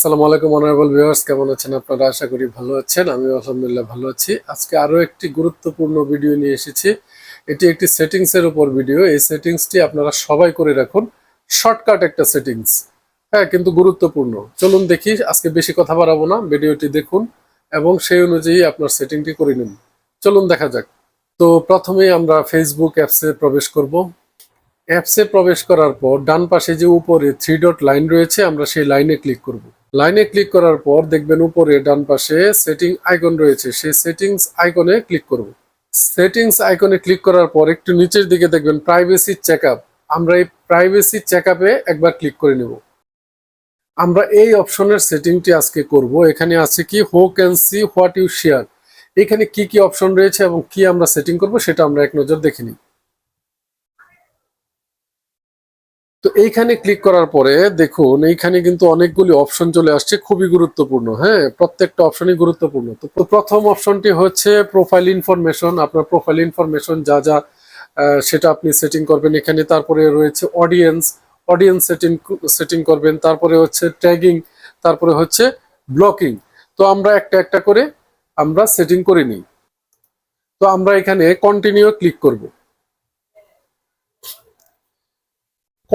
আসসালামু আলাইকুম honourable viewers কেমন আছেন? আপনারা আশা করি ভালো আছেন আমি আলহামদুলিল্লাহ ভালো আছি। আজকে আরও একটি গুরুত্বপূর্ণ ভিডিও নিয়ে এসেছি। এটি একটি সেটিংসের উপর ভিডিও এই সেটিংসটি আপনারা সবাই করে রাখুন। শর্টকাট একটা সেটিংস হ্যাঁ কিন্তু গুরুত্বপূর্ণ। চলুন দেখি, আজকে বেশি কথা বাড়াবো না। ভিডিওটি দেখুন এবং সেই অনুযায়ী আপনার সেটিংটি করে নিন। চলুন দেখা যাক। তো প্রথমেই আমরা ফেসবুক অ্যাপসে প্রবেশ করব। অ্যাপসে প্রবেশ করার পর ডান পাশে যে উপরে থ্রি ডট লাইন রয়েছে, আমরা সেই লাইনে ক্লিক করব। লাইনে ক্লিক করার পর দেখবেন উপরে ডান পাশে সেটিং আইকন রয়েছে। সেই সেটিংস আইকনে ক্লিক করব। সেটিংস আইকনে ক্লিক করার পর একটু নিচের দিকে দেখবেন প্রাইভেসি চেক আমরা এই প্রাইভেসি চেক একবার ক্লিক করে নেব। আমরা এই অপশনের সেটিংটি আজকে করব। এখানে আছে কি who can see what you share এখানে কি কি অপশন রয়েছে এবং কি আমরা সেটিং করব সেটা আমরা এক নজর দেখে নিই। তো এইখানে ক্লিক করার পরে দেখুন, এইখানে কিন্তু অনেকগুলি অপশন চলে আসছে, খুবই গুরুত্বপূর্ণ। হ্যাঁ প্রত্যেকটা অপশনই গুরুত্বপূর্ণ। তো প্রথম অপশনটি হচ্ছে প্রোফাইল ইনফরমেশন আপনার প্রোফাইল ইনফরমেশন যা যা সেটা আপনি সেটিং করবেন এখানে। তারপরে রয়েছে অডিয়েন্স অডিয়েন্স সেটিং সেটিং করবেন। তারপরে হচ্ছে ট্যাগিং তারপরে হচ্ছে ব্লকিং তো আমরা একটা একটা করে আমরা সেটিং করে নিই। তো আমরা এখানে কন্টিনিউ ক্লিক করব।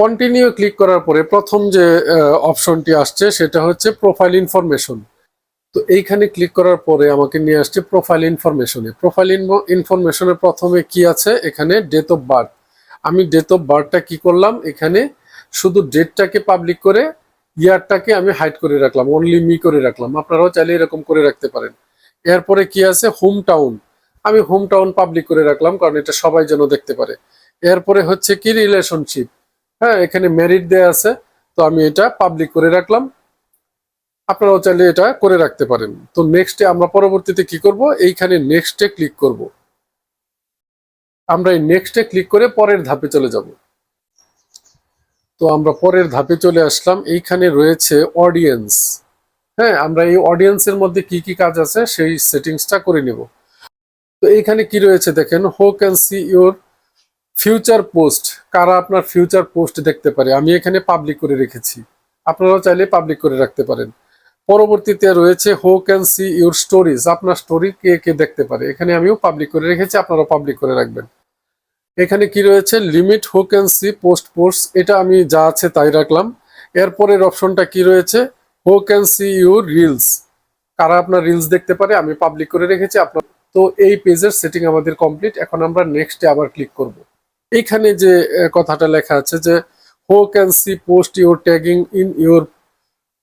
কন্টিনিউ ক্লিক করার পরে প্রথম যে অপশনটি আসছে সেটা হচ্ছে প্রোফাইল ইনফরমেশন তো এইখানে ক্লিক করার পরে আমাকে নিয়ে আসছে প্রোফাইল ইনফরমেশনে প্রোফাইল ইনফরমেশনে প্রথমে কি আছে? এখানে ডেট অফ বার্থ আমি ডেট অফ বার্থটা কি করলাম? এখানে শুধু ডেটটাকে পাবলিক করে ইয়ারটাকে আমি হাইড করে রাখলাম অনলি মি করে রাখলাম। আপনারাও চাইলে এরকম করে রাখতে পারেন। এরপরে কি আছে? হোম টাউন আমি হোম টাউন পাবলিক করে রাখলাম, কারণ এটা সবাই যেন দেখতে পারে। এরপরে হচ্ছে কি রিলেশনশিপ হ্যাঁ এখানে মেরিট দেয়া আছে, তো আমি এটা পাবলিক করে রাখলাম। আপনারাও চাইলে এটা করে রাখতে পারেন। তো নেক্সটে আমরা পরবর্তীতে কি করব? এইখানে নেক্সটে ক্লিক করব। আমরা এই নেক্সটে ক্লিক করে পরের ধাপে চলে যাব। তো আমরা পরের ধাপে চলে আসলাম। এইখানে রয়েছে অডিয়েন্স হ্যাঁ আমরা এই অডিয়েন্সের মধ্যে কি কি কাজ আছে, সেই সেটিংসটা করে নেব। তো এইখানে কি রয়েছে দেখেন who can see your future post কারা আপনার ফিউচার পোস্ট দেখতে পারে? আমি এখানে পাবলিক করে রেখেছি। আপনারাও চাইলে পাবলিক করে রাখতে পারেন। পরবর্তীতে রয়েছে who can see your stories আপনার স্টোরি কে কে দেখতে পারে? এখানে আমিও পাবলিক করে রেখেছি, আপনারাও পাবলিক করে রাখবেন। এখানে কি রয়েছে? লিমিট হো ক্যান সি পোস্ট পোস্ট এটা আমি যা আছে তাই রাখলাম। এরপরের অপশনটা কি রয়েছে? Who can see your reels কারা আপনার রিলস দেখতে পারে? আমি পাবলিক করে রেখেছি, আপনার তো এই পেজের সেটিং আমাদের কমপ্লিট এখন আমরা নেক্সটে আবার ক্লিক করব। এইখানে যে কথাটা লেখা আছে যে who can see post your tagging in your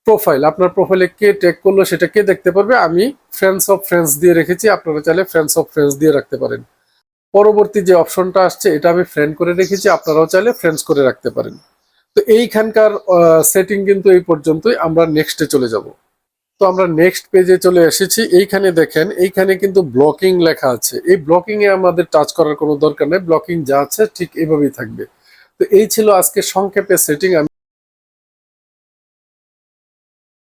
profile আপনার প্রোফাইলে কে ট্যাগ করল সেটা কে দেখতে পারবে? আমি ফ্রেন্ডস অফ ফ্রেন্ডস দিয়ে রেখেছি, আপনারা চাইলে ফ্রেন্ডস অফ ফ্রেন্ডস দিয়ে রাখতে পারেন। পরবর্তী যে অপশনটা আসছে, এটা আমি ফ্রেন্ড করে রেখেছি, আপনারাও চাইলে ফ্রেন্ডস করে রাখতে পারেন। তো এইখানকার সেটিং কিন্তু এই পর্যন্তই, আমরা নেক্সটে চলে যাব। তো আমরা নেক্সট পেজে চলে এসেছি। এইখানে দেখেন, এইখানে কিন্তু ব্লকিং লেখা আছে। এই ব্লকিং এ আমাদের টাচ করার কোনো দরকার নেই। ব্লকিং যা আছে ঠিক এভাবেই থাকবে। তো এই ছিল আজকে সংক্ষেপে সেটিং আমি